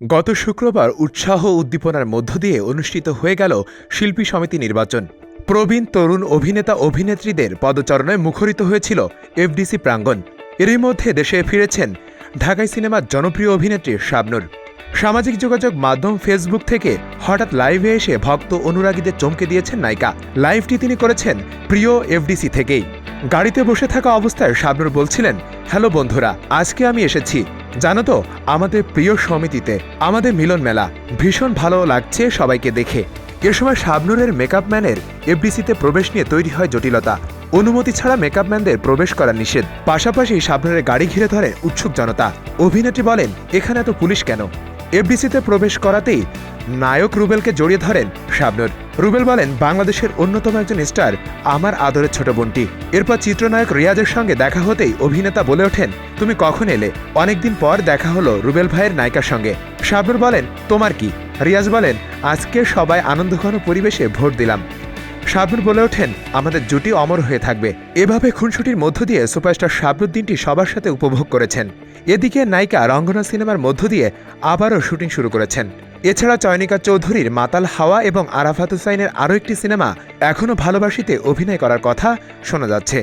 গত শুক্রবার উৎসাহ উদ্দীপনার মধ্য দিয়ে অনুষ্ঠিত হয়ে গেল শিল্পী সমিতি নির্বাচন। প্রবীণ তরুণ অভিনেতা অভিনেত্রীদের পদচারণায় মুখরিত হয়েছিল এফডিসি প্রাঙ্গণ। এরই মধ্যে দেশে ফিরেছেন ঢাকাই সিনেমার জনপ্রিয় অভিনেত্রী শাবনুর। সামাজিক যোগাযোগ মাধ্যম ফেসবুক থেকে হঠাৎ লাইভে এসে ভক্ত অনুরাগীদের চমকে দিয়েছেন নায়িকা। লাইভটি তিনি করেছেন প্রিয় এফডিসি থেকেই। গাড়িতে বসে থাকা অবস্থায় শাবনুর বলছিলেন, হ্যালো বন্ধুরা, আজকে আমি এসেছি। জানো তো, আমাদের প্রিয় সমিতিতে আমাদের মিলন মেলা ভীষণ ভালো লাগছে সবাইকে দেখে। এ সময় শাবনুরের মেকআপ ম্যানের এফডিসিতে প্রবেশ নিয়ে তৈরি হয় জটিলতা। অনুমতি ছাড়া মেকআপ ম্যানদের প্রবেশ করা নিষেধ। পাশাপাশি শাবনুরের গাড়ি ঘিরে ধরে উৎসুক জনতা। অভিনেত্রী বলেন, এখানে এত পুলিশ কেন? এফডিসিতে প্রবেশ করাতেই নায়ক রুবেলকে জড়িয়ে ধরেন শাবনুর। রুবেল বলেন, বাংলাদেশের অন্যতম একজন স্টার আমার আদরের ছোট বোনটি। এরপর চিত্রনায়ক রিয়াজের সঙ্গে দেখা হতেই অভিনেতা বলে ওঠেন, তুমি কখন এলে? অনেকদিন পর দেখা হলো রুবেল ভাইয়ের নায়িকার সঙ্গে। শাবনুর বলেন, তোমার কি? রিয়াজ বলেন, আজকে সবাই আনন্দঘন পরিবেশে ভোট দিলাম। শাবনুর বলে ওঠেন, আমাদের জুটি অমর হয়ে থাকবে। এভাবে খুনসুটির মধ্য দিয়ে সুপারস্টার শাবনুর দিনটি সবার সাথে উপভোগ করেছেন। এদিকে নায়িকা রঙ্গনা সিনেমার মধ্য দিয়ে আবারও শুটিং শুরু করেছেন। এছাড়া চয়নিকা চৌধুরীর মাতাল হাওয়া এবং আরাফাত হুসাইনের আরও একটি সিনেমা এখনও ভালোবাসিতে অভিনয় করার কথা শোনা যাচ্ছে।